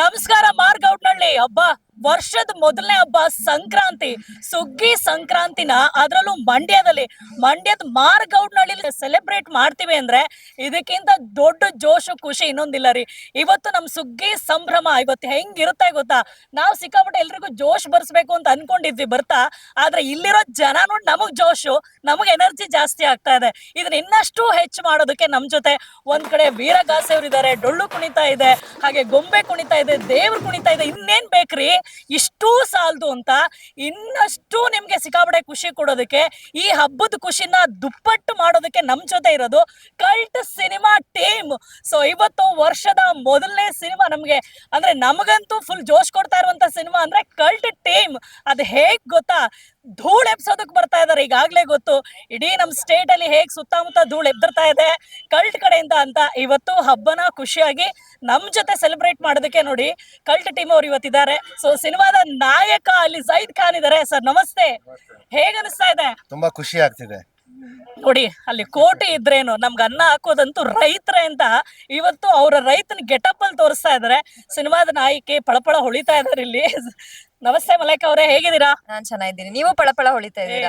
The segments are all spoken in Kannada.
ನಮಸ್ಕಾರ ಮಾರ್ಗೌಟ್ನಳ್ಳಿ ಹಬ್ಬ. ವರ್ಷದ ಮೊದಲನೇ ಹಬ್ಬ ಸಂಕ್ರಾಂತಿ, ಸುಗ್ಗಿ ಸಂಕ್ರಾಂತಿನ ಅದರಲ್ಲೂ ಮಂಡ್ಯದಲ್ಲಿ, ಮಂಡ್ಯದ ಮಾರ್ಗೌಡ್ನಳ್ಳಿ ಸೆಲೆಬ್ರೇಟ್ ಮಾಡ್ತೀವಿ ಅಂದ್ರೆ ಇದಕ್ಕಿಂತ ದೊಡ್ಡ ಜೋಶು ಖುಷಿ ಇನ್ನೊಂದಿಲ್ಲ ರೀ. ಇವತ್ತು ನಮ್ ಸುಗ್ಗಿ ಸಂಭ್ರಮ ಇವತ್ತು ಹೆಂಗಿರುತ್ತೆ ಗೊತ್ತಾ? ನಾವು ಸಿಕ್ಕಾಪಟ್ಟೆ ಎಲ್ರಿಗೂ ಜೋಶ್ ಬರ್ಸ್ಬೇಕು ಅಂತ ಅನ್ಕೊಂಡಿದ್ವಿ ಬರ್ತಾ, ಆದ್ರೆ ಇಲ್ಲಿರೋ ಜನ ನೋಡಿ ನಮಗ್ ಜೋಶು, ನಮಗ್ ಎನರ್ಜಿ ಜಾಸ್ತಿ ಆಗ್ತಾ ಇದೆ. ಇದನ್ನ ಇನ್ನಷ್ಟು ಹೆಚ್ಚು ಮಾಡೋದಕ್ಕೆ ನಮ್ ಜೊತೆ ಒಂದ್ ಕಡೆ ವೀರಗಾಸೆಯವ್ರು ಇದ್ದಾರೆ ಡೊಳ್ಳು ಕುಣಿತಾ ಇದೆ, ಹಾಗೆ ಗೊಂಬೆ ಕುಣಿತಾ ಇದೆ, ದೇವ್ರ ಕುಣಿತಾ ಇದೆ, ಇನ್ನೇನ್ ಬೇಕ್ರಿ? ಇಷ್ಟೂ ಸಾಲದು ಅಂತ ಇನ್ನಷ್ಟು ನಿಮಗೆ ಸಿಕ್ಕಾಪಟ್ಟೆ ಖುಷಿ ಕೊಡೋದಕ್ಕೆ, ಈ ಹಬ್ಬದ ಖುಷಿನ ದುಪ್ಪಟ್ಟು ಮಾಡೋದಕ್ಕೆ ನಮ್ಮ ಜೊತೆ ಇರೋದು ಕಲ್ಟ್ ಸಿನಿಮಾ ಟೀಮ್. ಸೊ ಇವತ್ತು ವರ್ಷದ ಮೊದಲನೇ ಸಿನಿಮಾ ನಮಗೆ, ಅಂದ್ರೆ ನಮಗಂತೂ ಫುಲ್ ಜೋಶ್ ಕೊಡ್ತಾ ಇರುವಂತ ಸಿನಿಮಾ ಅಂದ್ರೆ ಕಲ್ಟ್ ಟೀಮ್. ಅದು ಹೇಗ್ ಗೊತ್ತಾ? ಧೂಳ್ ಎಬ್ಸೋದಕ್ ಬರ್ತಾ ಇದಾರೆ. ಈಗಾಗ್ಲೇ ಗೊತ್ತು ಇಡೀ ನಮ್ ಸ್ಟೇಟ್ ಅಲ್ಲಿ ಹೇಗ್ ಸುತ್ತಮುತ್ತ ಧೂಳ್ ಎಬ್ದಿರ್ತಾ ಇದೆ ಕಲ್ಟ್ ಕಡೆಯಿಂದ ಅಂತ. ಇವತ್ತು ಹಬ್ಬನ ಖುಷಿಯಾಗಿ ನಮ್ ಜೊತೆ ಸೆಲೆಬ್ರೇಟ್ ಮಾಡೋದಕ್ಕೆ ನೋಡಿ ಕಲ್ಟ್ ಟೀಮ್ ಅವ್ರು ಇವತ್ತಿದ್ದಾರೆ. ಸೊ ಸಿನಿಮಾದ ನಾಯಕ ಅಲ್ಲಿ ಜೈದ್ ಖಾನ್ ಇದಾರೆ. ಸರ್ ನಮಸ್ತೆ. ಹೇಗ್ ಅನಿಸ್ತಾ ಇದೆ? ತುಂಬಾ ಖುಷಿ ಆಗ್ತಿದೆ. ನೋಡಿ ಅಲ್ಲಿ ಕೋಟಿ ಇದ್ರೇನು ನಮ್ಗೆ ಅನ್ನ ಹಾಕೋದಂತೂ ರೈತರ ಅಂತ ಇವತ್ತು ಅವರ ರೈತನ ಗೆಟಪ್ ಅಲ್ಲಿ ತೋರಿಸ್ತಾ ಇದಾರೆ. ಸಿನಿಮಾದ ನಾಯಕಿ ಪಳಪಳ ಹೊಳಿತಾ ಇದಾರೆ ಇಲ್ಲಿ. ನಮಸ್ತೆ ಮಲೈಕ ಅವರೇ ಹೇಗಿದ್ದೀರಾ? ನಾನ್ ಚೆನ್ನಾಗಿದ್ದೀನಿ. ನೀವು ಪಳಪಳ ಹೊಳಿತಾ ಇದ್ದೀರಾ?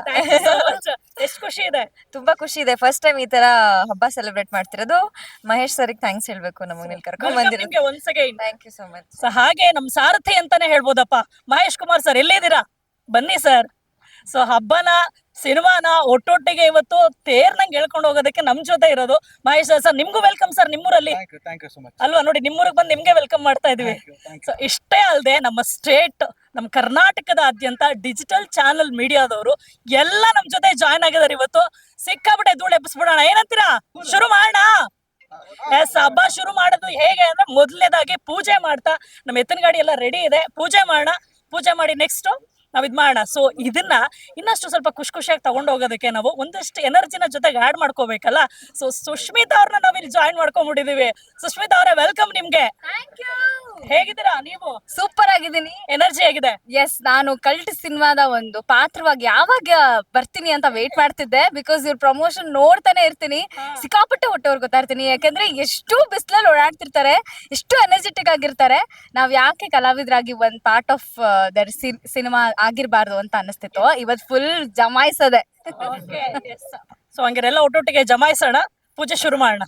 ಎಷ್ಟು ಖುಷಿ ಇದೆ. ತುಂಬಾ ಖುಷಿ ಇದೆ. ಫಸ್ಟ್ ಟೈಮ್ ಈ ತರ ಹಬ್ಬ ಸೆಲೆಬ್ರೇಟ್ ಮಾಡ್ತಿರೋದು. ಮಹೇಶ್ ಸರ್ಗೆ ಥ್ಯಾಂಕ್ಸ್ ಹೇಳ್ಬೇಕು ನಮಗೆ ಕರ್ಕೊಂಡ್ ಬಂದಿರೋ once again. Thank you so much ಹಾಗೆ ನಮ್ ಸಾರಥಿ ಅಂತಾನೆ ಹೇಳ್ಬೋದಪ್ಪ. ಮಹೇಶ್ ಕುಮಾರ್ ಸರ್ ಎಲ್ಲಿದ್ದೀರಾ? ಬನ್ನಿ ಸರ್. ಸೊ ಹಬ್ಬನ ಸಿನಿಮಾನ ಒಟ್ಟೊಟ್ಟಿಗೆ ಇವತ್ತು ತೇರ್ನಂಗೆ ಹೇಳ್ಕೊಂಡು ಹೋಗೋದಕ್ಕೆ ನಮ್ ಜೊತೆ ಇರೋದು ಮಹೇಶ್ ಸರ್. ನಿಮ್ಗೂ ವೆಲ್ಕಮ್ ಸರ್. ನಿಮ್ಮೂರಲ್ಲಿ ಅಲ್ವಾ? ನೋಡಿ ನಿಮ್ಮೂರಿಗೆ ಬಂದು ನಿಮ್ಗೆ ವೆಲ್ಕಮ್ ಮಾಡ್ತಾ ಇದೀವಿ ಸೊ ಇಷ್ಟೇ ಅಲ್ಲದೆ ನಮ್ಮ ಸ್ಟೇಟ್ ನಮ್ಮ ಕರ್ನಾಟಕದಾದ್ಯಂತ ಡಿಜಿಟಲ್ ಚಾನೆಲ್ ಮೀಡಿಯಾದವರು ಎಲ್ಲ ನಮ್ ಜೊತೆ ಜಾಯ್ನ್ ಆಗಿದ್ದಾರೆ ಇವತ್ತು. ಸಿಕ್ಕಾಬಿಟ್ಟೆ ಧೂಳು ಎಬ್ಬಿಸ್ಬಿಡೋಣ. ಏನಂತೀರಾ? ಶುರು ಮಾಡೋಣ. ಎಸ್ ಹಬ್ಬ ಶುರು ಮಾಡೋದು ಹೇಗೆ ಅಂದ್ರೆ ಮೊದಲನೇದಾಗಿ ಪೂಜೆ ಮಾಡ್ತಾ ನಮ್ಮ ಎತ್ತಿನ ಗಾಡಿ ಎಲ್ಲ ರೆಡಿ ಇದೆ. ಪೂಜೆ ಮಾಡೋಣ. ಪೂಜೆ ಮಾಡಿ ನೆಕ್ಸ್ಟ್ ನಾವ್ ಇದ್ ಮಾಡೋಣ ಸೊ ಇದನ್ನ ಇನ್ನಷ್ಟು ಸ್ವಲ್ಪ ಖುಷಿ ಖುಷಿಯಾಗಿ ತಗೊಂಡ್ ಹೋಗೋದಕ್ಕೆ ನಾವು ಒಂದಷ್ಟು ಎನರ್ಜಿನ ಜೊತೆಗೆ ಆಡ್ ಮಾಡ್ಕೋಬೇಕಲ್ಲ? ಸೊ ಸುಷ್ಮಿತಾ ಅವ್ರನ್ನ ನಾವ್ ಇಲ್ಲಿ ಜಾಯಿನ್ ಮಾಡ್ಕೊಂಡ್ಬಿಟ್ಟಿದೀವಿ. ಸುಷ್ಮಿತಾ ಅವರೇ ವೆಲ್ಕಮ್ ನಿಮ್ಗೆ. ಹೇಗಿದ್ದೀರಾ? ನೀವು? ಸೂಪರ್ ಆಗಿದ್ದೀನಿ. ಎನರ್ಜಿ ಆಗಿದೆ ಎಸ್ ನಾನು ಕಲ್ಟ್ ಸಿನಿಮಾದ ಒಂದು ಪಾತ್ರವಾಗಿ ಯಾವಾಗ ಬರ್ತೀನಿ ಅಂತ ವೇಟ್ ಮಾಡ್ತಿದ್ದೆ ಬಿಕಾಸ್ ಇವ್ರ ಪ್ರಮೋಷನ್ ನೋಡ್ತಾನೆ ಇರ್ತೀನಿ. ಸಿಕ್ಕಾಪಟ್ಟೆ ಹೊಟ್ಟೆವ್ರು ಗೊತ್ತಾ ಇರ್ತೀನಿ. ಯಾಕಂದ್ರೆ ಎಷ್ಟು ಬಿಸಿಲಲ್ಲಿ ಓಡಾಡ್ತಿರ್ತಾರೆ ಎಷ್ಟು ಎನರ್ಜೆಟಿಕ್ ಆಗಿರ್ತಾರೆ. ನಾವ್ ಯಾಕೆ ಕಲಾವಿದರಾಗಿ ಒಂದ್ ಪಾರ್ಟ್ ಆಫ್ ದರ್ ಸಿನಿಮಾ ಆಗಿರ್ಬಾರ್ದು ಅಂತ ಅನಿಸ್ತಿತ್ತು ಇವತ್ ಫುಲ್ ಜಮಾಯಿಸದೆ. ಸೊ ಹಂಗಾರೆಲ್ಲ ಒಟ್ಟೊಟ್ಟಿಗೆ ಜಮಾಯಿಸೋಣ ಪೂಜೆ ಶುರು ಮಾಡೋಣ.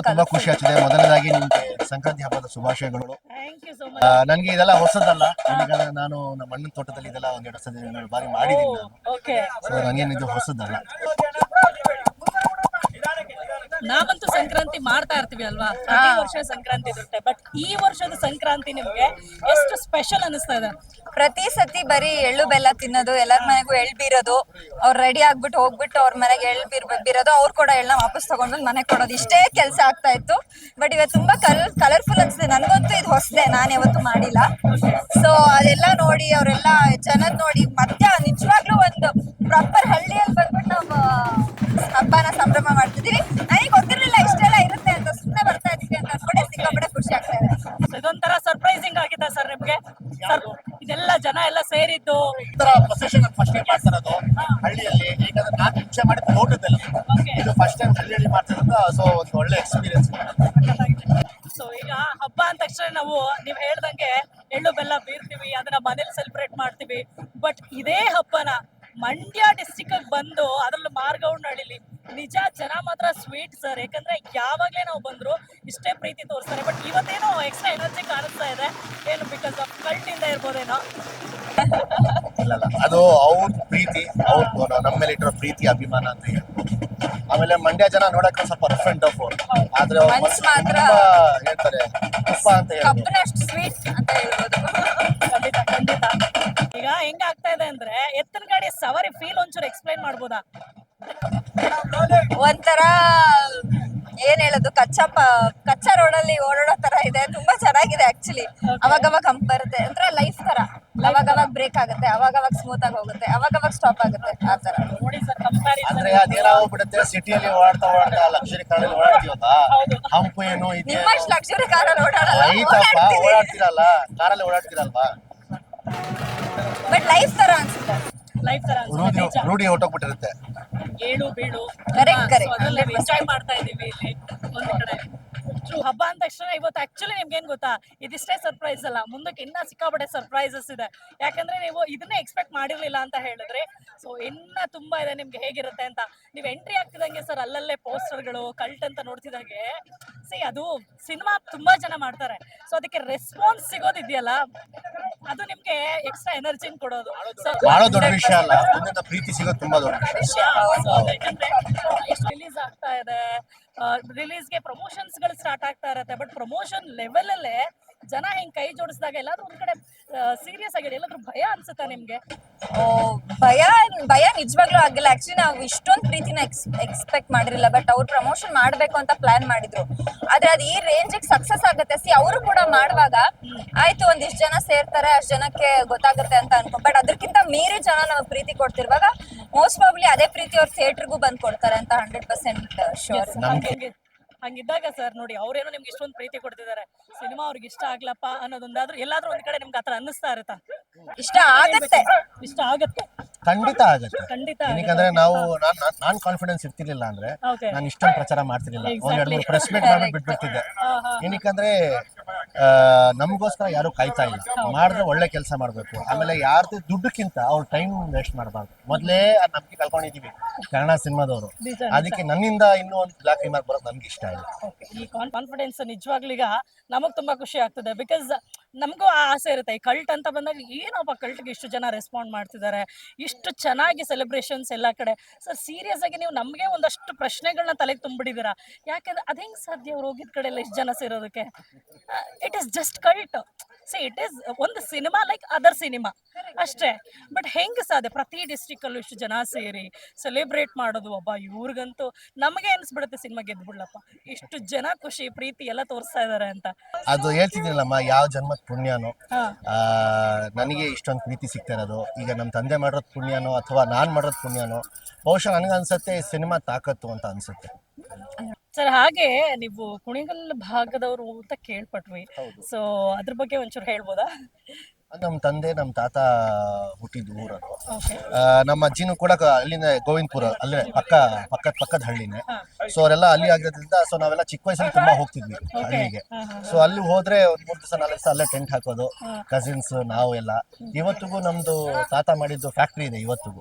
ತುಂಬಾ ತುಂಬಾ ಖುಷಿ ಆಗ್ತಿದೆ. ಮೊದಲನೇದಾಗಿ ನಿಮ್ಗೆ ಸಂಕ್ರಾಂತಿ ಹಬ್ಬದ ಶುಭಾಶಯಗಳು. ಆ, ನನ್ಗೆ ಇದೆಲ್ಲ ಹೊಸದಲ್ಲ. ನಾನು ನಮ್ಮ ಅಣ್ಣನ ತೋಟದಲ್ಲಿ ಇದೆಲ್ಲ ಒಂದೆರಡು ಸಲ ಬಾರಿ ಮಾಡಿದ್ದೀನಿ ನಾನು. ಓಕೆ ಸೊ ನನಗೇನಿದು ಹೊಸದಲ್ಲ. ನಾವಂತೂ ಸಂಕ್ರಾಂತಿ ಮಾಡ್ತಾ ಇರ್ತೀವಿ ಅಲ್ವಾ? ಪ್ರತಿ ವರ್ಷ ಸಂಕ್ರಾಂತಿ ಇರುತ್ತೆ. ಬಟ್ ಈ ವರ್ಷದ ಸಂಕ್ರಾಂತಿ ನಿಮ್ಗೆ ಎಷ್ಟು ಸ್ಪೆಷಲ್ ಅನಿಸ್ತಾ ಇದೆ? ಪ್ರತಿ ಸತಿ ಬರೀ ಎಳ್ಳು ಬೆಲ್ಲ ತಿನ್ನೋದು ಎಲ್ಲರ ಮನೆಗೂ ಎಳ್ ಬೀರೋದು ಅವ್ರು ರೆಡಿ ಆಗ್ಬಿಟ್ಟು ಹೋಗ್ಬಿಟ್ಟು ಅವ್ರ ಮನೆಗೆ ಎಳ್ ಬೀರ್ ಬೀರೋದು ಅವ್ರು ಕೂಡ ಎಳ್ಳ ವಾಪಸ್ ತಗೊಂಡ್ಬಂದು ಮನೆ ಕೊಡೋದು. ಇಷ್ಟೇ ಕೆಲಸ ಆಗ್ತಾ ಇತ್ತು. ಬಟ್ ಇವತ್ತು ತುಂಬಾ ಕಲ್ ಕಲರ್ಫುಲ್ ಅನ್ಸುತ್ತೆ ನನಗಂತೂ ಇದು ಹೊಸದೆ. ನಾನು ಯಾವತ್ತೂ ಮಾಡಿಲ್ಲ. ಸೊ ಅದೆಲ್ಲ ನೋಡಿ ಅವರೆಲ್ಲ ಜನದ್ ನೋಡಿ ಮತ್ತೆ ನಿಜವಾಗ್ಲೂ ಒಂದು ಪ್ರಾಪರ್ ಹಳ್ಳಿಯಲ್ಲಿ ಬಂದ್ಬಿಟ್ಟು ನಾವು ಹಬ್ಬನ ಜನ ಇತರ ಸೇರಿದ್ದು ಪ್ರೊಸೆಷನ್ ಫಸ್ಟ್ ಟೈಮ್ ಮಾಡ್ತಾ ಇರೋದು ಹಳ್ಳಿಯಲ್ಲಿ. ಯಾಕಂದ್ರೆ ನಾನು ನಿಮಿಷ ಮಾಡಿ ನೋಡಿದ್ದೆಲ್ಲ. ಇದು ಫಸ್ಟ್ ಟೈಮ್ ಹಳ್ಳಿಯಲ್ಲಿ ಮಾಡ್ತಿರೋದು ಸೊ ಒಂದು ಒಳ್ಳೆ ಎಕ್ಸ್ಪೀರಿಯನ್ಸ್ ಸೊ ಈಗ ಹಬ್ಬ ಅಂದ ತಕ್ಷಣ ನಾವು ನೀವು ಹೇಳ್ದಂಗೆ ಎಳ್ಳು ಬೆಲ್ಲ ಬೀರ್ತೀವಿ ಅದನ್ನ ಮನೇಲಿ ಸೆಲೆಬ್ರೇಟ್ ಮಾಡ್ತೀವಿ. ಬಟ್ ಇದೇ ಹಬ್ಬನ ಮಂಡ್ಯ ಡಿಸ್ಟಿಕ್ ಬಂದು ಅದ್ರಲ್ಲೂ ಮಾರ್ಗೌಡ್ನಹಳ್ಳಿಲಿ ನಿಜ ಜನ ಮಾತ್ರ ಸ್ವೀಟ್ ಸರ್ ಯಾಕಂದ್ರೆ ಯಾವಾಗಲೇ ನಾವು ಬಂದ್ರು ಇಷ್ಟೇ ಪ್ರೀತಿ ತೋರಿಸ್ತಾರೆ. ಬಟ್ ಇವತ್ತೇನೋ ಎಕ್ಸ್ಟ್ರಾ ಎನರ್ಜಿ ಕಾಣಿಸ್ತಾ ಇದೆ. ಏನು ಬಿಕಾಸ್ ಆಫ್ ಕಲ್ಟ್ ಇಂದ ಇರ್ಬೋದೇನೋ. ಇಲ್ಲಲ್ಲ ಅದು ಅವ್ರ ಪ್ರೀತಿ ಅವ್ರ ನಮ್ಮ ಮೇಲೆ ಇಟ್ಟಿರೋ ಪ್ರೀತಿ ಅಭಿಮಾನ ಅಂತ ಹೇಳ್ಬೋದು ಆಮೇಲೆ ಮಂಡ್ಯ ಜನ ನೋಡಕ್ಕೆ ಸ್ವಲ್ಪ ರಫ್ ಅಂಡ್ ಟಫ್ ಆದ್ರೆ ಅವ್ರ ಮನ್ಸ್ ಮನ್ಸು ಮಾತ್ರ ತುಂಬಾ ಹೇಳ್ತಾರೆ ತುಪ್ಪ ಅಂತ ಹೇಳ್ಬೋದು. ಕಬ್ಬನಷ್ಟು ಸ್ವೀಟ್ ಅಂತ ಹೇಳ್ಬೋದು. ಖಂಡಿತ ಖಂಡಿತ. ಈಗ ಹೆಂಗ ಆಗ್ತಾ ಇದೆ ಅಂದ್ರೆ ಎತ್ತಿನ ಗಾಡಿ ಸವಾರಿ ಫೀಲ್ ಒಂಚೂರು ಎಕ್ಸ್ಪ್ಲೈನ್ ಮಾಡ್ಬೋದಾ? ಒಂಥರ ಏನ್ ಹೇಳೋದು? ಕಚ್ಚಾ ಕಚ್ಚಾ ಕಚ್ಚಾ ಅಲ್ಲಿ ಓಡಾಡೋ ತರ ಇದೆ. ತುಂಬಾ ಚೆನ್ನಾಗಿದೆ ಆಕ್ಚುಲಿ ಅವಾಗ ಅವಾಗ ಹಂಪ್ ಬರುತ್ತೆ. ಅಂದ್ರೆ ಲೈಫ್ ತರ. ಅವಾಗ ಅವಾಗ ಬ್ರೇಕ್ ಆಗುತ್ತೆ. ಅವಾಗ ಅವಾಗ ಸ್ಮೂತ್ ಆಗಿ ಹೋಗುತ್ತೆ. ಅವಾಗ ಅವಾಗ ಸ್ಟಾಪ್ ಆಗುತ್ತೆ. ಆ ತರ. ಅಂದ್ರೆ ಅದೇನಾಗ್ಬಿಡುತ್ತೆ ಸಿಟಿಯಲ್ಲಿ ಓಡಾಡ್ತಾ ಓಡಾಡ್ತಾ ಲಕ್ಷರಿ ಕಾರಲ್ಲಿ ಓಡಾಡ್ತೀವಲ್ಲ. ಹಂಪು ಏನು ಇದೆ. ನಿಮ್ಮಷ್ಟು ಲಕ್ಸುರಿ ಕಾರಲ್ಲಿ ಓಡಾಡಲ್ಲ. ಐತಪ್ಪ ಓಡಾಡ್ತಿರಲ್ಲ. ಕಾರಲ್ಲಿ ಓಡಾಡ್ತಿರಲ್ವಾ? ಬಟ್ ಲೈಫ್ ತರ ಅನ್ಸುತ್ತೆ. ಲೈಫ್ ತರ ರೂಢಿ ಹೊಟ್ಟೋಗ್ಬಿಟ್ಟಿರುತ್ತೆ ಏಳು ಬೀಳು. Correct. ಅದರಲ್ಲಿ ಎಂಜಾಯ್ ಮಾಡ್ತಾ ಇದೀವಿ ಇಲ್ಲಿ ಒಂದು ಕಡೆ. ಹಬ್ಬ ಅಂದ ತಕ್ಷಣ ಇವತ್ತು ಆಕ್ಚುಲಿ ನಿಮ್ಗೆ ಏನ್ ಗೊತ್ತಾ? ಇದಿಷ್ಟೇ ಸರ್ಪ್ರೈಸ್ ಅಲ್ಲ. ಮುಂದಕ್ಕೆ ಇನ್ನ ಸಿಕ್ಕಾಪಟ್ಟೆ ಸರ್ಪ್ರೈಸಸ್ ಇದೆ. ಯಾಕಂದ್ರೆ ನೀವು ಇದನ್ನೇ ಎಕ್ಸ್ಪೆಕ್ಟ್ ಮಾಡಿರ್ಲಿಲ್ಲ ಅಂತ ಹೇಳಿದ್ರೆ ಸೊ ಇನ್ನ ತುಂಬಾ ಇದೆ ನಿಮ್ಗೆ ಹೇಗಿರುತ್ತೆ ಅಂತ. ನೀವು ಎಂಟ್ರಿ ಆಗ್ತಿದಂಗೆ ಸರ್ ಅಲ್ಲಲ್ಲೇ ಪೋಸ್ಟರ್ಗಳು ಕಲ್ಟ್ ಅಂತ ನೋಡ್ತಿದಾಗೆ ಸಿ ಅದು ಸಿನಿಮಾ ತುಂಬಾ ಜನ ಮಾಡ್ತಾರೆ. ಸೊ ಅದಕ್ಕೆ ರೆಸ್ಪಾನ್ಸ್ ಸಿಗೋದಿದೆಯಲ್ಲ ಅದು ನಿಮ್ಗೆ ಎಕ್ಸ್ಟ್ರಾ ಎನರ್ಜಿನ್ ಕೊಡೋದು. ಬಹಳ ದೊಡ್ಡ ವಿಷಯ ಅಲ್ಲ. ಪ್ರೀತಿ ಸಿಗೋದು ತುಂಬಾ ದೊಡ್ಡ ವಿಷಯ. ರಿಲೀಸ್ ಆಗ್ತಾ ಇದೆ. ರಿಲೀಸ್ಗೆ ಪ್ರಮೋಷನ್ಸ್ಗಳು ಸ್ಟಾರ್ಟ್ ಆಗ್ತಾ ಇರತ್ತೆ. ಬಟ್ ಪ್ರಮೋಷನ್ ಲೆವೆಲಲ್ಲೇ ಜನ ಹಿಂಗ್ ಕೈ ಜೋಡಿಸಿದಾಗ ಎಲ್ಲಾದ್ರೂ ಒಂದ್ ಕಡೆ ಸೀರಿಯಸ್ ಆಗಿದೆ ಎಲ್ಲಾದ್ರೂ ಭಯ ಅನ್ಸುತ್ತಾ ನಿಮ್ಗೆ? ಭಯ ಭಯ ನಿಜವಾಗ್ಲೂ ಆಗಿಲ್ಲ. ಆಕ್ಚುಲಿ ನಾವು ಇಷ್ಟೊಂದು ಪ್ರೀತಿನ ಎಕ್ಸ್ ಎಕ್ಸ್ಪೆಕ್ಟ್ ಮಾಡಿರಲಿಲ್ಲ. ಬಟ್ ಅವ್ರು ಪ್ರಮೋಷನ್ ಮಾಡ್ಬೇಕು ಅಂತ ಪ್ಲಾನ್ ಮಾಡಿದ್ರು. ಆದ್ರೆ ಅದು ಈ ರೇಂಜ್ ಸಕ್ಸಸ್ ಆಗುತ್ತೆ. ಸಿ ಅವರು ಕೂಡ ಮಾಡುವಾಗ ಆಯ್ತು, ಒಂದಿಷ್ಟು ಜನ ಸೇರ್ತಾರೆ, ಅಷ್ಟ್ ಜನಕ್ಕೆ ಗೊತ್ತಾಗುತ್ತೆ ಅಂತ ಅನ್ಕೊ ಬಟ್ ಅದಕ್ಕಿಂತ ಮೀರಿ ಜನ ನಾವು ಪ್ರೀತಿ ಕೊಡ್ತಿರುವಾಗ ಮೋಸ್ಟ್ ಪ್ರಾಬ್ಲಿ ಅದೇ ಪ್ರೀತಿ ಅವ್ರು ಥಿಯೇಟರ್ಗೂ ಬಂದ್ ಕೊಡ್ತಾರೆ ಅಂತ ಹಂಡ್ರೆಡ್ ಪರ್ಸೆಂಟ್ ಶೋರ್ ಹಂಗೆ- ಹಂಗಿದ್ದಾಗ ಸರ್ ನೋಡಿ ಅವ್ರೇನೋ ನಿಮ್ಗೆ ಇಷ್ಟೊಂದು ಪ್ರೀತಿ ಕೊಡ್ತಿದ್ದಾರೆ ಸಿನಿಮಾ ಅವ್ರಿಗೆ ಇಷ್ಟ ಆಗ್ಲಪ್ಪ ಅನ್ನೋದೊಂದಾದ್ರೂ ಎಲ್ಲಾದ್ರೂ ಒಂದ್ ಕಡೆ ನಿಮ್ಗೆ ಆತರ ಅನ್ನಿಸ್ತಾ ಇರುತ್ತಾ? ಇಷ್ಟ ಆಗುತ್ತೆ. ಇಷ್ಟ ಆಗತ್ತೆ. ಖಂಡಿತ ಆಗತ್ತೆ. ಖಂಡಿತ ಏನಕ್ಕಂದ್ರೆ ನಾವು ನಾನ್ ನಾನ್- ನಾನ್ ಕಾನ್ಫಿಡೆನ್ಸ್ ಇರ್ತಿರ್ಲಿಲ್ಲ ಅಂದ್ರೆ ಓಕೆ ನಾನು ಇಷ್ಟೊಂದು ಪ್ರಚಾರ ಮಾಡ್ತಿರ್ಲಿಲ್ಲ. ಒಂದ್ ಎರಡು ಮೂರು ಪ್ರೆಸ್ ಮೀಟ್ ಮಾಡಿ ಬಿಟ್ಬಿಡ್ತಿದ್ದೆ. ಏನಕ್ಕಂದ್ರೆ ಆ, ನಮ್ಗೋಸ್ಕರ ಯಾರು ಕಾಯ್ತಾ ಇಲ್ಲ. ಮಾಡಿದ್ರೆ ಒಳ್ಳೆ ಕೆಲಸ ಮಾಡ್ಬೇಕು. ಆಮೇಲೆ ಯಾರ್ದು ದುಡ್ಡಕ್ಕಿಂತ ಅವ್ರ ಟೈಮ್ ವೇಸ್ಟ್ ಮಾಡಬಾರ್ದು. ಮೊದ್ಲೇ ಆ ನಂಬಿಕೆ ಕಳ್ಕೊಂಡಿದೀವಿ. ಕನ್ನಡ ಸಿನಿಮಾದವರು. ನಿಜ, ಅದಕ್ಕೆ ನನ್ನಿಂದ ಇನ್ನೂ ಒಂದು ಬ್ಲಾಕ್ ರಿಮಾರ್ಕ್ ಬರೋದು ನನ್ಗೆ ಇಷ್ಟ ಇಲ್ಲ. ಈ ಕಾನ್ಫಿಡೆನ್ಸ್ ನಿಜವಾಗ್ಲೂ ಈಗ ನಮಗ್ ತುಂಬಾ ಖುಷಿ ಆಗ್ತದೆ. ಬಿಕಾಸ್ ನಮಗೂ ಆ ಆಸೆ ಇರುತ್ತೆ. ಈ ಕಲ್ಟ್ ಅಂತ ಬಂದಾಗ ಏನಪ್ಪ ಕಲ್ಟ್ಗೆ ಇಷ್ಟು ಜನ ರೆಸ್ಪಾಂಡ್ ಮಾಡ್ತಿದ್ದಾರೆ? ಇಷ್ಟು ಚೆನ್ನಾಗಿ ಸೆಲೆಬ್ರೇಷನ್ಸ್ ಎಲ್ಲ ಕಡೆ. ಸರ್ ಸೀರಿಯಸ್ ಆಗಿ ನೀವು ನಮಗೆ ಒಂದಷ್ಟು ಪ್ರಶ್ನೆಗಳನ್ನ ತಲೆಗೆ ತುಂಬಿಡಿದ್ದೀರಾ ಯಾಕಂದ್ರೆ ಅದ್ ಹೆಂಗ್ ಸಾಧ್ಯ ಅವ್ರು ಹೋಗಿದ ಕಡೆ ಎಲ್ಲ ಇಷ್ಟು ಜನ ಸೇರೋದಕ್ಕೆ? It is just cult see it is ಒಂದು ಸಿನಿಮಾ ಲೈಕ್ ಅದರ್ ಸಿನಿಮಾ ಅಷ್ಟೇ. ಬಟ್ ಹೆಂಗ್ ಸಾಧ್ಯ? ಪ್ರತಿ ಡಿಸ್ಟಿಕ್ ಅಲ್ಲೂ ಇಷ್ಟು ಜನ ಸೇರಿ ಸೆಲೆಬ್ರೇಟ್ ಮಾಡೋದು. ಒಬ್ಬ ಇವ್ರಿಗಂತೂ ನಮಗೆ ಅನ್ಸ್ಬಿಡುತ್ತೆ ಸಿನಿಮಾ ಗೆದ್ಬಿಡ್ಲಪ್ಪ. ಇಷ್ಟು ಜನ ಖುಷಿ, ಪ್ರೀತಿ ಎಲ್ಲ ತೋರಿಸ್ತಾ ಇದಾರೆ ಅಂತ. ಅದು ಹೇಳ್ತಿದ್ದೀನಲ್ಲಮ್ಮ, ಯಾವ ಜನ್ಮದ ಪುಣ್ಯನೋ ಆ, ನನಗೆ ಇಷ್ಟೊಂದು ಪ್ರೀತಿ ಸಿಗ್ತಾ ಇರೋದು. ಈಗ ನಮ್ಮ ತಂದೆ ಮಾಡಿರೋದು ಪುಣ್ಯನೋ ಅಥವಾ ನಾನು ಮಾಡೋದು ಪುಣ್ಯನೋ ಬಹುಶಃ ನನಗೆ ಅನ್ಸುತ್ತೆ ಸಿನಿಮಾ ತಾಕತ್ತು ಅಂತ ಅನ್ಸುತ್ತೆ. ಸರ್ ಹಾಗೆ ನೀವು ಕುಣಿಗಲ್ ಭಾಗದವರು ಅಂತ ಕೇಳ್ಪಟ್ವಿ. ಸೊ ಅದ್ರ ಬಗ್ಗೆ ಒಂಚೂರು ಹೇಳ್ಬೋದಾ? ನಮ್ಮ ತಂದೆ ನಮ್ಮ ತಾತ ಹುಟ್ಟಿದ ಊರದು. ನಮ್ಮ ಅಜ್ಜಿನೂ ಕೂಡ ಕ- ಅಲ್ಲಿಂದ ಗೋವಿಂದಪುರ ಅಲ್ಲೇ ಪಕ್ಕ ಪಕ್ಕದ ಪಕ್ಕದ ಹಳ್ಳಿನೇ. ಸೊ ಅವರೆಲ್ಲ ಅಲ್ಲಿ ಆಗಿರೋದ್ರಿಂದ ಸೊ ನಾವೆಲ್ಲ ಚಿಕ್ಕ ವಯಸ್ಸಲ್ಲಿ ತುಂಬಾ ಹೋಗ್ತಿದ್ವಿ ಹಳ್ಳಿಗೆ. ಸೊ ಅಲ್ಲಿ ಹೋದ್ರೆ ಒಂದ್ ಮೂರ್ ದಿವಸ ನಾಲ್ಕು ದಿವಸ ಅಲ್ಲೇ ಟೆಂಟ್ ಹಾಕೋದು ಕಸಿನ್ಸ್ ನಾವು ಎಲ್ಲ ಇವತ್ತಿಗೂ ನಮ್ದು ತಾತ ಮಾಡಿದ್ದು ಫ್ಯಾಕ್ಟ್ರಿ ಇದೆ ಇವತ್ತಿಗೂ.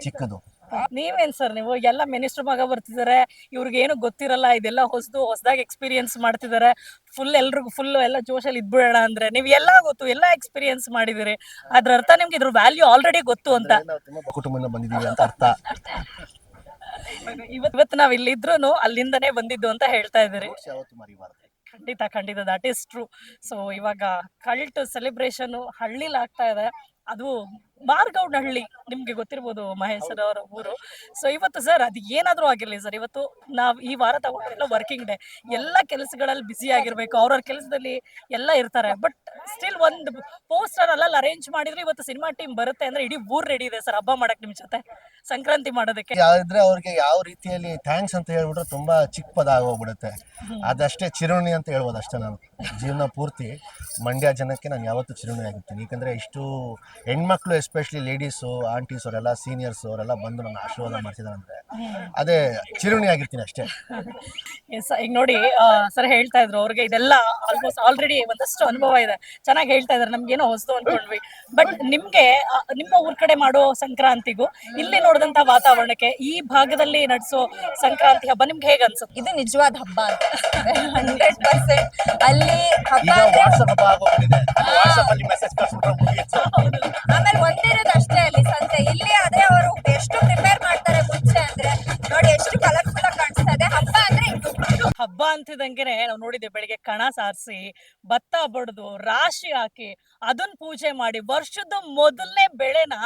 ಚಿಕ್ಕದು. ನೀವೇನ್ ಸರ್ ನೀವು? ಎಲ್ಲ ಮಿನಿಸ್ಟರ್ ಮಗ ಬರ್ತಿದ್ದಾರೆ ಇವ್ರಿಗೆ ಏನು ಗೊತ್ತಿರಲ್ಲ ಇದೆಲ್ಲ ಹೊಸದು ಹೊಸದಾಗಿ ಎಕ್ಸ್ಪೀರಿಯನ್ಸ್ ಮಾಡ್ತಿದ್ದಾರೆ ಫುಲ್ ಎಲ್ರಿಗೂ ಫುಲ್ ಎಲ್ಲ ಜೋಶಲ್ಲಿ ಇದ್ಬಿಡೋಣ ಅಂದ್ರೆ ನೀವು ಎಲ್ಲ ಗೊತ್ತು ಎಲ್ಲ ಎಕ್ಸ್ಪೀರಿಯನ್ಸ್ ಮಾಡಿದಿರಿ. ಅದ್ರ ಅರ್ಥ ನಿಮ್ಗೆ ಇದ್ರ ವ್ಯಾಲ್ಯೂ ಆಲ್ರೆಡಿ ಗೊತ್ತು ಅಂತ. ನಾವು ಕುಟುಂಬದಿಂದ ಬಂದಿದ್ದೀವಿ ಅಂತ ಅರ್ಥ. ಇವತ್ ಇವತ್ತು ನಾವ್ ಇಲ್ಲಿದ್ರು ಅಲ್ಲಿಂದನೇ ಬಂದಿದ್ದು ಅಂತ ಹೇಳ್ತಾ ಇದ್ದೀರಿ. ಖಂಡಿತ ಖಂಡಿತ ದಟ್ ಇಸ್ ಟ್ರೂ ಸೊ ಇವಾಗ ಕಲ್ಟ್ ಸೆಲೆಬ್ರೇಷನ್ ಹಳ್ಳಿಲಿ ಆಗ್ತಾ ಇದೆ. ಅದು ಮಾರ್ಗೌಡನಹಳ್ಳಿ ನಿಮ್ಗೆ ಗೊತ್ತಿರ್ಬೋದು ಮಹೇಶ್ ಸರ್ ಅವರ ಊರು. ಸೊ ಇವತ್ತು ಸರ್ ಅದು ಏನಾದರೂ ಆಗಿರಲಿ ಸರ್ ಇವತ್ತು ನಾವು ಈ ವಾರ ತಗೊಂಡಿರಲ್ಲ ವರ್ಕಿಂಗ್ ಡೇ ಎಲ್ಲ ಕೆಲಸಗಳಲ್ಲಿ ಬ್ಯುಸಿ ಆಗಿರ್ಬೇಕು. ಅವ್ರವ್ರ ಕೆಲಸದಲ್ಲಿ ಎಲ್ಲ ಇರ್ತಾರೆ. ಬಟ್ ಸ್ಟಿಲ್ ಒಂದು ಪೋಸ್ಟರ್ ಅಲ್ಲ ಅರೇಂಜ್ ಮಾಡಿದ್ರೆ ಇವತ್ತು ಸಿನಿಮಾ ಟೀಮ್ ಬರುತ್ತೆ ಅಂದ್ರೆ ಇಡೀ ಊರ್ ರೆಡಿ ಇದೆ ಸರ್ ಹಬ್ಬ ಮಾಡಕ್ ನಿಮ್ ಜೊತೆ. ಸಂಕ್ರಾಂತಿ ಮಾಡೋದಕ್ಕೆ. ಆದ್ರೆ ಅವ್ರಿಗೆ ಯಾವ ರೀತಿಯಲ್ಲಿ ಥ್ಯಾಂಕ್ಸ್ ಅಂತ ಹೇಳ್ಬಿಟ್ರೆ ತುಂಬಾ ಚಿಕ್ಕ ಪದ ಆಗೋಗ್ಬಿಡುತ್ತೆ. ಅದಷ್ಟೇ ಚಿರುಣಿ ಅಂತ ಹೇಳ್ಬೋದು ಅಷ್ಟೇ ನಾನು. ಜೀವನ ಪೂರ್ತಿ ಮಂಡ್ಯ ಜನಕ್ಕೆ ನಾನು ಯಾವತ್ತೂ ಚಿರುಣಿ ಆಗಿರ್ತೀನಿ. ಯಾಕಂದ್ರೆ ಇಷ್ಟು ಹೆಣ್ಮಕ್ಳು ಎಸ್ಪೆಷಲಿ ಲೇಡೀಸು ಆಂಟೀಸ್ ಅವರೆಲ್ಲ ಸೀನಿಯರ್ಸ್ ಅವರೆಲ್ಲ ಬಂದು ನನ್ನ ಆಶೀರ್ವಾದ ಮಾಡ್ತಿದ್ದಾರೆ ಅಂದ್ರೆ ಅದೇ ಚಿರುಣಿ ಆಗಿರ್ತೀನಿ ಅಷ್ಟೇ. ಎಸ್ ಈಗ ನೋಡಿ ಸರ್ ಹೇಳ್ತಾ ಇದ್ರು ಅವ್ರಿಗೆ ಇದೆಲ್ಲ ಆಲ್ಮೋಸ್ಟ್ ಆಲ್ರೆಡಿ ಒಂದಷ್ಟು ಅನುಭವ ಇದೆ. ಚೆನ್ನಾಗಿ ಹೇಳ್ತಾ ಇದಾರೆ ನಮ್ಗೇನೋ ಹೊಸದು ಅನ್ಕೊಂಡ್ವಿ. ಬಟ್ ನಿಮ್ಗೆ ಆ, ನಿಮ್ಮ ಊರ್ ಕಡೆ ಮಾಡೋ ಸಂಕ್ರಾಂತಿಗೂ ಇಲ್ಲಿ ನೋಡಿದಂತ ವಾತಾವರಣಕ್ಕೆ ಈ ಭಾಗದಲ್ಲಿ ನಡೆಸೋ ಸಂಕ್ರಾಂತಿ ಹಬ್ಬ ನಿಮ್ಗೆ ಹೇಗೆ ಅನ್ಸುತ್ತೆ? ಇದು ನಿಜವಾದ ಹಬ್ಬ ಅಂತ. ಹಂಡ್ರೆಡ್ ಪರ್ಸೆಂಟ್ ಅಲ್ಲಿ ಹಬ್ಬ ಈಗ ಅಂದ್ರೆ ವಾಟ್ಸಪ್ ಹಬ್ಬ ಆಗೋಗ್ಬಿಟ್ಟಿದೆ. ವಾಟ್ಸಪ್ ಅಲ್ಲಿ ಮೆಸೇಜ್ ಕಳ್ಸ್ಬಿಟ್ರೆ ಮುಗೀತು ಆಮೇಲೆ ಅಷ್ಟೇ ಅಲ್ಲಿ ಸಂತೆ. ಇಲ್ಲಿ ಅದೇ ಅವರು ಎಷ್ಟು ಪ್ರಿಪೇರ್ ಮಾಡ್ತಾರೆ ಮುಂಚೆ ಅಂದ್ರೆ? ನೋಡಿ ಎಷ್ಟು ಕಲರ್ಫುಲ್ ಆಗಿ ಕಾಣಿಸ್ತಾ ಇದೆ. ಹಬ್ಬ ಅಂದ್ರೆ ಹಬ್ಬ ಅಂತಿದಂಗೆ ನಾವು ನೋಡಿದ್ವಿ, ಬೆಳಿಗ್ಗೆ ಕಣ ಸಾರಿಸಿ, ಭತ್ತ ಬಡ್ದು, ರಾಶಿ ಹಾಕಿ ಅದನ್ನ ಪೂಜೆ ಮಾಡಿ, ವರ್ಷದ ಮೊದಲನೇ ಬೆಳೆನ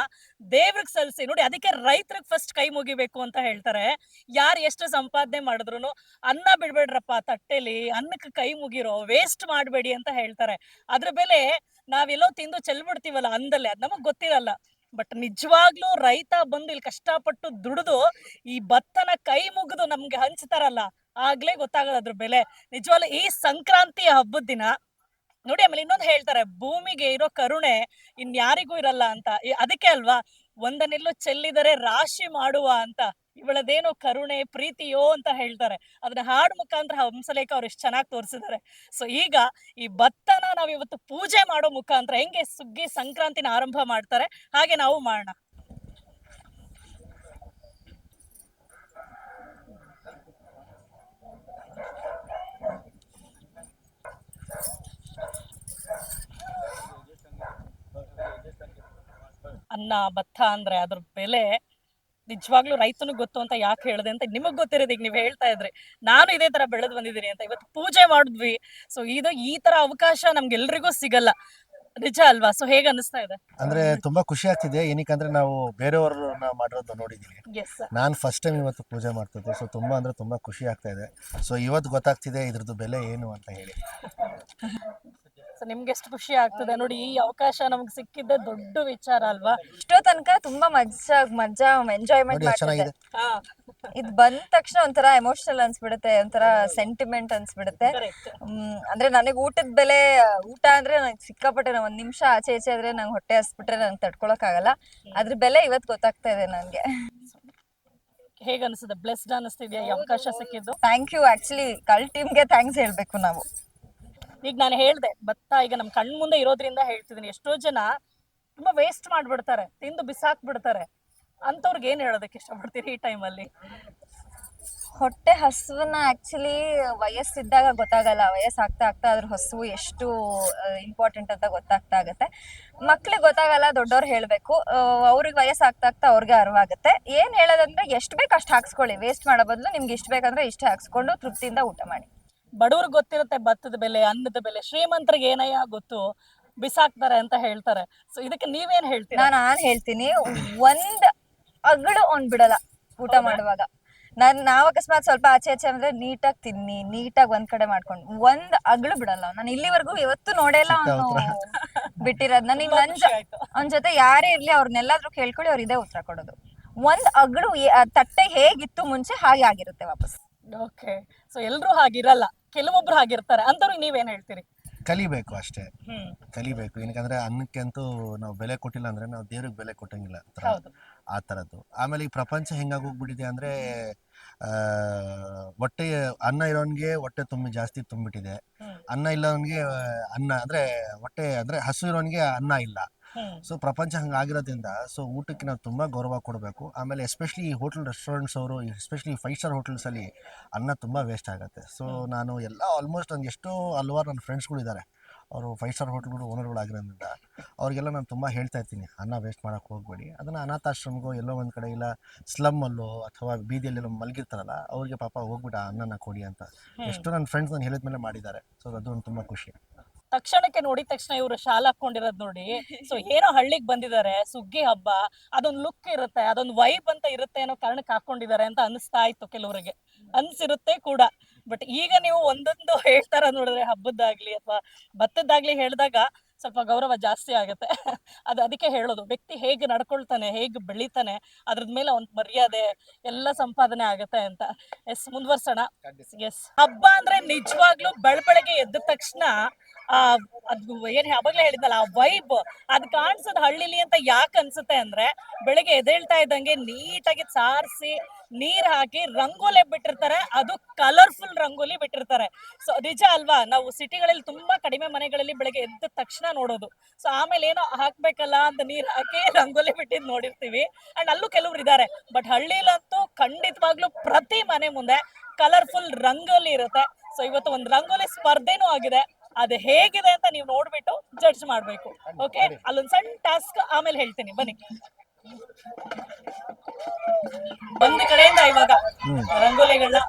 ದೇವ್ರಿಗೆ ಸಲ್ಸಿ. ನೋಡಿ ಅದಕ್ಕೆ ರೈತರಿಗೆ ಫಸ್ಟ್ ಕೈ ಮುಗಿಬೇಕು ಅಂತ ಹೇಳ್ತಾರೆ. ಯಾರು ಎಷ್ಟು ಸಂಪಾದನೆ ಮಾಡಿದ್ರು ಅನ್ನ ಬಿಡ್ಬೇಡ್ರಪ್ಪ, ತಟ್ಟೆಲಿ, ಅನ್ನಕ್ಕೆ ಕೈ ಮುಗಿರೋ ವೇಸ್ಟ್ ಮಾಡಬೇಡಿ ಅಂತ ಹೇಳ್ತಾರೆ. ಅದ್ರ ಬೆಲೆ ನಾವೆಲ್ಲೋ ತಿಂದು ಚೆಲ್ಬಿಡ್ತೀವಲ್ಲ ಅಂದಲ್ಲೇ, ಅದು ನಮಗ್ ಗೊತ್ತಿರಲ್ಲ. ಬಟ್ ನಿಜವಾಗ್ಲೂ ರೈತ ಬಂದು ಇಲ್ಲಿ ಕಷ್ಟಪಟ್ಟು ದುಡಿದು ಈ ಭತ್ತನ ಕೈ ಮುಗಿದು ನಮ್ಗೆ ಹಂಚ್ತಾರಲ್ಲ, ಆಗ್ಲೇ ಗೊತ್ತಾಗದ ಅದ್ರ ಬೆಲೆ. ನಿಜವಾಗ್ಲೂ ಈ ಸಂಕ್ರಾಂತಿ ಹಬ್ಬದ ದಿನ, ನೋಡಿ ಆಮೇಲೆ ಇನ್ನೊಂದು ಹೇಳ್ತಾರೆ, ಭೂಮಿಗೆ ಇರೋ ಕರುಣೆ ಇನ್ಯಾರಿಗೂ ಇರಲ್ಲ ಅಂತ. ಅದಕ್ಕೆ ಅಲ್ವಾ? ಒಂದನೆಲ್ಲೂ ಚೆಲ್ಲಿದರೆ ರಾಶಿ ಮಾಡುವ ಅಂತ. ಇವಳದೇನೋ ಕರುಣೆ, ಪ್ರೀತಿಯೋ ಅಂತ ಹೇಳ್ತಾರೆ. ಅದನ್ನ ಹಾಡ್ ಮುಖಾಂತರ ಹಂಸಲೇಖ ಅವ್ರು ಎಷ್ಟು ಚೆನ್ನಾಗಿ ತೋರಿಸಿದ್ದಾರೆ. ಸೊ ಈಗ ಈ ಭತ್ತನ ನಾವ್ ಇವತ್ತು ಪೂಜೆ ಮಾಡೋ ಮುಖಾಂತರ ಹೆಂಗೆ ಸುಗ್ಗಿ ಸಂಕ್ರಾಂತಿನ ಆರಂಭ ಮಾಡ್ತಾರೆ, ಹಾಗೆ ನಾವು ಮಾಡೋಣ. ಅನ್ನ, ಭತ್ತ ಅಂದ್ರೆ ಅದ್ರ ಬೆಲೆ ನಿಜವಾಗ್ಲೂ ರೈತನು ಗೊತ್ತು ಅಂತ ಯಾಕೆ ಹೇಳಿದೆ ಅಂತ ನಿಮಗ್ ಗೊತ್ತಿರೋದು ಈಗ ನೀವು ಹೇಳ್ತಾ ಇದ್ರಿ. ನಾನು ಇದೇ ತರ ಬೆಳೆದು ಬಂದಿದ್ದೀನಿ ಅಂತ ಇವತ್ತು ಪೂಜೆ ಮಾಡಿದ್ವಿ. ಸೊ ಇದು ಈ ತರ ಅವಕಾಶ ನಮ್ಗೆಲ್ರಿಗೂ ಸಿಗಲ್ಲ. ನಿಜ ಅಲ್ವಾ? ಸೊ ಹೇಗ ಅನಿಸ್ತಾ ಇದೆ? ಅಂದ್ರೆ ತುಂಬಾ ಖುಷಿ ಆಗ್ತಿದೆ. ಏನಕ್ಕಂದ್ರೆ ನಾವು ಬೇರೆಯವ್ರನ್ನ ಮಾಡಿರೋದು ನೋಡಿದೀವಿ. ನಾನು ಫಸ್ಟ್ ಟೈಮ್ ಇವತ್ತು ಪೂಜೆ ಮಾಡ್ತಿದ್ದೆ. ಸೊ ತುಂಬಾ ಅಂದ್ರೆ ತುಂಬಾ ಖುಷಿ ಆಗ್ತಾ ಇದೆ. ಸೊ ಇವತ್ತು ಗೊತ್ತಾಗ್ತಿದೆ ಇದ್ರದ್ದು ಬೆಲೆ ಏನು ಅಂತ ಹೇಳಿ. ಸೊ ನಿಮ್ಗೆ ಎಷ್ಟು ಖುಷಿ ಆಗ್ತದೆ ನೋಡಿ ಈ ಅವಕಾಶ ನಮ್ಗೆ ಸಿಕ್ಕಿದ್ದ ದೊಡ್ಡ ವಿಚಾರ ಅಲ್ವಾ? ಇಷ್ಟೋ ತನಕ ತುಂಬಾ ಮಜಾ ಮಜಾ ಎಂಜಾಯ್ಮೆಂಟ್ ಮಾಡ್ತಾರೆ ಇದ್ ಮಾಡ್ತಿದ್ದೆ. ಚೆನ್ನಾಗಿದೆ ಹಾ. ಇದು ಬಂದ ತಕ್ಷಣ ಒಂಥರ ಎಮೋಷನಲ್ ಅನ್ಸ್ಬಿಡುತ್ತೆ ಒಂಥರ ಸೆಂಟಿಮೆಂಟ್ ಅನ್ಸ್ಬಿಡುತ್ತೆ. ಹ್ಮ್, ಅಂದ್ರೆ ನನಗೆ ಊಟದ ಬೆಲೆ ಊಟ ಅಂದ್ರೆ ನಂಗೆ ಸಿಕ್ಕಾಪಟ್ಟೆ ನಾವ್ ಒಂದ್ ನಿಮಿಷ ಆಚೆ ಈಚೆ ಆದ್ರೆ ನಂಗೆ ಹೊಟ್ಟೆ ಹಸ್ಬಿಟ್ರೆ ನಂಗೆ ತಡ್ಕೊಳಕ್ ಆಗಲ್ಲ ಅದ್ರ ಬೆಲೆ ಇವತ್ತು ಗೊತ್ತಾಗ್ತಾ ಇದೆ ನನ್ಗೆ. ಹೇಗ ಅನ್ಸುತ್ತೆ? ಬ್ಲೆಸ್ಡ್ ಅನಿಸ್ತಿದ್ಯಾ ಈ ಅವಕಾಶ ಸಿಕ್ಕಿದ್ದು? ಥ್ಯಾಂಕ್ ಯು ಆಕ್ಚುಲಿ ಕಲ್ ಟೀಮ್ಗೆ ಥ್ಯಾಂಕ್ಸ್ ಹೇಳ್ಬೇಕು ನಾವು. ಈಗ ನಾನು ಹೇಳ್ದೆ, ಭತ್ತ ಈಗ ನಮ್ಮ ಕಣ್ ಮುಂದೆ ಇರೋದ್ರಿಂದ ಹೇಳ್ತಿದೀನಿ. ಎಷ್ಟೋ ಜನ ತುಂಬಾ ವೇಸ್ಟ್ ಮಾಡ್ಬಿಡ್ತಾರೆ, ತಿಂದು ಬಿಸಾಕ್ ಬಿಡ್ತಾರೆ ಅಂತವ್ರಿಗೆ ಏನ್ ಹೇಳೋದಕ್ಕೆ ಇಷ್ಟಪಡ್ತೀರಿ ಈ ಟೈಮಲ್ಲಿ ಹೊಟ್ಟೆ ಹಸುವನ್ನ ಆಕ್ಚುಲಿ ವಯಸ್ಸಿದ್ದಾಗ ಗೊತ್ತಾಗಲ್ಲ ವಯಸ್ಸಾಗ್ತಾ ಆಗ್ತಾ ಅದ್ರ ಹಸು ಎಷ್ಟು ಇಂಪಾರ್ಟೆಂಟ್ ಅಂತ ಗೊತ್ತಾಗ್ತಾ ಆಗತ್ತೆ. ಮಕ್ಳಿಗೆ ಗೊತ್ತಾಗಲ್ಲ, ದೊಡ್ಡವ್ರು ಹೇಳ್ಬೇಕು. ಅವ್ರಿಗೆ ವಯಸ್ಸಾಗ್ತಾ ಆಗ್ತಾ ಅವ್ರಿಗೆ ಅರಿವಾಗುತ್ತೆ. ಏನ್ ಹೇಳೋದಂದ್ರೆ, ಎಷ್ಟು ಬೇಕು ಅಷ್ಟು ಹಾಕ್ಸ್ಕೊಳ್ಳಿ. ವೇಸ್ಟ್ ಮಾಡೋ ಬದಲು ನಿಮ್ಗೆ ಇಷ್ಟ ಬೇಕಂದ್ರೆ ಇಷ್ಟು ಹಾಕ್ಸ್ಕೊಂಡು ತೃಪ್ತಿಯಿಂದ ಊಟ ಮಾಡಿ. ಬಡವ್ರಿಗೆ ಗೊತ್ತಿರುತ್ತೆ ಭತ್ತದ ಬೆಲೆ ಅನ್ನದ ಬೆಲೆ ಶ್ರೀಮಂತರಿಗೆ ಏನಯ್ಯ ಗೊತ್ತು? ಬಿಸಾಕ್ತಾರೆ ಅಂತ ಹೇಳ್ತಾರೆ. ಸೊ ಇದಕ್ಕೆ ನೀವೇನ್ ಹೇಳ್ತೀರಾ? ನಾನು ನಾನ್ ಹೇಳ್ತೀನಿ ಒಂದ್ ಅಗಳು ಅವ್ನ್ ಬಿಡಲ್ಲ ಊಟ ಮಾಡುವಾಗ. ನಾನ್ ನಾವ್ ಅಕಸ್ಮಾತ್ ಸ್ವಲ್ಪ ಆಚೆ ಆಚೆ ಅಂದ್ರೆ ನೀಟಾಗಿ ತಿನ್ನಿ ನೀಟಾಗಿ ಒಂದ್ ಕಡೆ ಮಾಡ್ಕೊಂಡು ಒಂದ್ ಅಗಳು ಬಿಡಲ್ಲ. ನಾನು ಇಲ್ಲಿವರೆಗೂ ಇವತ್ತು ನೋಡೇ ಇಲ್ಲ ಅವ್ನು ಬಿಟ್ಟಿರೋದ್ ನನಗೆ ನನ್ ಅವ್ನ್ ಜೊತೆ ಯಾರೇ ಇರ್ಲಿ ಅವ್ರನ್ನೆಲ್ಲಾದ್ರೂ ಕೇಳ್ಕೊಳ್ಳಿ ಅವ್ರ ಇದೇ ಉತ್ತರ ಕೊಡೋದು. ಒಂದ್ ಅಗಳು ತಟ್ಟೆ ಹೇಗಿತ್ತು ಮುಂಚೆ ಹಾಗೆ ಆಗಿರುತ್ತೆ ವಾಪಸ್. ಓಕೆ ಸೊ ಎಲ್ರು ಹಾಗಿರಲ್ಲ. ಕೆಲವೊಬ್ರು ಆಗಿರ್ತಾರೆ ಅಂತವ್ರಿಗೆ ನೀವೇನ್ ಹೇಳ್ತೀರಿ? ಕಲಿಬೇಕು ಅಷ್ಟೇ. ಕಲಿಬೇಕು. ಏನಕ್ಕಂದ್ರೆ ಅನ್ನಕ್ಕೆ ಅಂತೂ ನಾವು ಬೆಲೆ ಕೊಟ್ಟಿಲ್ಲ ಅಂದ್ರೆ ನಾವು ದೇವ್ರಿಗೆ ಬೆಲೆ ಕೊಟ್ಟಂಗಿಲ್ಲ ಆ ತರದ್ದು ಹೌದು. ಆ ಥರದ್ದು. ಆಮೇಲೆ ಈ ಪ್ರಪಂಚ ಹೆಂಗಾಗೋಗ್ಬಿಟ್ಟಿದೆ ಅಂದ್ರೆ ಆ, ಹೊಟ್ಟೆ ಅನ್ನ ಇರೋನ್ಗೆ ಹೊಟ್ಟೆ ತುಂಬಿ ಜಾಸ್ತಿ ತುಂಬಿಟ್ಟಿದೆ. ಹ್ಮ್. ಅನ್ನ ಇಲ್ಲವನ್ಗೆ ಅನ್ನ ಅಂದ್ರೆ ಹೊಟ್ಟೆ ಅಂದ್ರೆ ಹಸು ಇರೋನ್ಗೆ ಅನ್ನ ಇಲ್ಲ. ಸೊ ಪ್ರಪಂಚ ಹಂಗಾಗಿರೋದ್ರಿಂದ ಸೊ ಊಟಕ್ಕೆ ನಾವು ತುಂಬ ಗೌರವ ಕೊಡಬೇಕು. ಆಮೇಲೆ ಎಸ್ಪೆಷಲಿ ಈ ಹೋಟೆಲ್ ರೆಸ್ಟೋರೆಂಟ್ಸ್ ಅವರು ಎಸ್ಪೆಷಲಿ ಫೈವ್ ಸ್ಟಾರ್ ಹೋಟೆಲ್ಸಲ್ಲಿ ಅನ್ನ ತುಂಬ ವೇಸ್ಟ್ ಆಗುತ್ತೆ. ಸೊ ನಾನು ಎಲ್ಲ ಆಲ್ಮೋಸ್ಟ್ ಒಂದು ಎಷ್ಟೋ ಹಲ್ವಾರು ನನ್ನ ಫ್ರೆಂಡ್ಸ್ಗಳಿದ್ದಾರೆ ಅವರು ಫೈವ್ ಸ್ಟಾರ್ ಹೋಟ್ಲ್ಗಳು ಓನರ್ಗಳಾಗಿರೋದ್ರಿಂದ ಅವ್ರಿಗೆಲ್ಲ ನಾನು ತುಂಬ ಹೇಳ್ತಾ ಇರ್ತೀನಿ. ಅನ್ನ ವೇಸ್ಟ್ ಮಾಡೋಕ್ಕೆ ಹೋಗಬೇಡಿ. ಅದನ್ನು ಅನಾಥಾಶ್ರಮಗೋ ಎಲ್ಲೋ ಒಂದು ಕಡೆ ಇಲ್ಲ ಸ್ಲಮ್ಮಲ್ಲೋ ಅಥವಾ ಬೀದಿಯಲ್ಲೆಲ್ಲೋ ಮಲಗಿರ್ತಾರಲ್ಲ ಅವ್ರಿಗೆ ಪಾಪ ಹೋಗ್ಬಿಟ್ಟು ಆ ಅನ್ನನ ಕೊಡಿ ಅಂತ. ಎಷ್ಟೋ ನನ್ನ ಫ್ರೆಂಡ್ಸ್ ನಾನು ಹೇಳಿದ ಮೇಲೆ ಮಾಡಿದ್ದಾರೆ. ಸೊ ಅದು ಒಂದು ತುಂಬ ಖುಷಿ. ತಕ್ಷಣಕ್ಕೆ ನೋಡಿದ ತಕ್ಷಣ ಇವರು ಶಾಲಾ ಹಾಕೊಂಡಿರೋದ್ ನೋಡಿ. ಸೊ ಏನೋ ಹಳ್ಳಿಗೆ ಬಂದಿದ್ದಾರೆ ಸುಗ್ಗಿ ಹಬ್ಬ ಅದೊಂದು ಲುಕ್ ಇರುತ್ತೆ ಅದೊಂದು ವೈಬ್ ಅಂತ ಇರುತ್ತೆ ಅನ್ನೋ ಕಾರಣಕ್ಕೆ ಹಾಕೊಂಡಿದ್ದಾರೆ ಅಂತ ಅನಿಸ್ತಾ ಇತ್ತು ಕೆಲವರಿಗೆ. ಅನ್ಸಿರುತ್ತೆ ಕೂಡ. ಬಟ್ ಈಗ ನೀವು ಒಂದೊಂದು ಹೇಳ್ತಾರ ನೋಡಿದ್ರೆ ಹಬ್ಬದ್ದಾಗ್ಲಿ ಅಥವಾ ಭತ್ತದ್ದಾಗ್ಲಿ ಹೇಳಿದಾಗ ಸ್ವಲ್ಪ ಗೌರವ ಜಾಸ್ತಿ ಆಗುತ್ತೆ. ಅದು ಅದಕ್ಕೆ ಹೇಳೋದು ವ್ಯಕ್ತಿ ಹೇಗೆ ನಡ್ಕೊಳ್ತಾನೆ ಹೇಗೆ ಬೆಳಿತಾನೆ ಅದ್ರದ್ ಮೇಲೆ ಒಂದು ಮರ್ಯಾದೆ ಎಲ್ಲ ಸಂಪಾದನೆ ಆಗುತ್ತೆ ಅಂತ. ಎಸ್ ಮುಂದುವರ್ಸೋಣ. ಎಸ್ ಹಬ್ಬ ಅಂದ್ರೆ ನಿಜವಾಗ್ಲೂ ಬೆಳಬೆಳಗ್ಗೆ ಎದ್ದ ತಕ್ಷಣ ಆ, ಅದು ಏನ್ ಯಾವಾಗ್ಲೇ ಹೇಳಿದ್ನಲ್ಲ, ಆ ವೈಬ್ ಅದ್ ಕಾಣಿಸೋದ್ ಹಳ್ಳಿಲಿ ಅಂತ ಯಾಕೆ ಅನ್ಸುತ್ತೆ ಅಂದ್ರೆ, ಬೆಳಿಗ್ಗೆ ಎದೇಳ್ತಾ ಇದ್ದಂಗೆ ನೀಟಾಗಿ ಸಾರಿಸಿ ನೀರ್ ಹಾಕಿ ರಂಗೋಲಿ ಬಿಟ್ಟಿರ್ತಾರೆ, ಅದು ಕಲರ್ಫುಲ್ ರಂಗೋಲಿ ಬಿಟ್ಟಿರ್ತಾರೆ. ಸೊ ನಿಜ ಅಲ್ವಾ? ನಾವು ಸಿಟಿಗಳಲ್ಲಿ ತುಂಬಾ ಕಡಿಮೆ ಮನೆಗಳಲ್ಲಿ ಬೆಳಗ್ಗೆ ಎದ್ದ ತಕ್ಷಣ ನೋಡೋದು. ಸೊ ಆಮೇಲೆ ಏನೋ ಹಾಕ್ಬೇಕಲ್ಲ ಅಂತ ನೀರ್ ಹಾಕಿ ರಂಗೋಲಿ ಬಿಟ್ಟಿದ್ ನೋಡಿರ್ತೀವಿ. ಅಂಡ್ ಅಲ್ಲೂ ಕೆಲವ್ರು ಇದ್ದಾರೆ ಬಟ್ ಹಳ್ಳಿಲಂತೂ ಖಂಡಿತವಾಗ್ಲೂ ಪ್ರತಿ ಮನೆ ಮುಂದೆ ಕಲರ್ಫುಲ್ ರಂಗೋಲಿ ಇರುತ್ತೆ. ಸೊ ಇವತ್ತು ಒಂದು ರಂಗೋಲಿ ಸ್ಪರ್ಧೆನೂ ಆಗಿದೆ. ಅದು ಹೇಗಿದೆ ಅಂತ ನೀವು ನೋಡ್ಬಿಟ್ಟು ಜಡ್ಜ್ ಮಾಡ್ಬೇಕು. ಓಕೆ ಅಲ್ಲೊಂದ್ ಸಣ್ಣ ಟಾಸ್ಕ್ ಆಮೇಲೆ ಹೇಳ್ತೀನಿ. ಬನ್ನಿ. ಒಂದು ಕಡೆಯಿಂದ ಇವಾಗ ರಂಗೋಲಿಗಳನ್ನ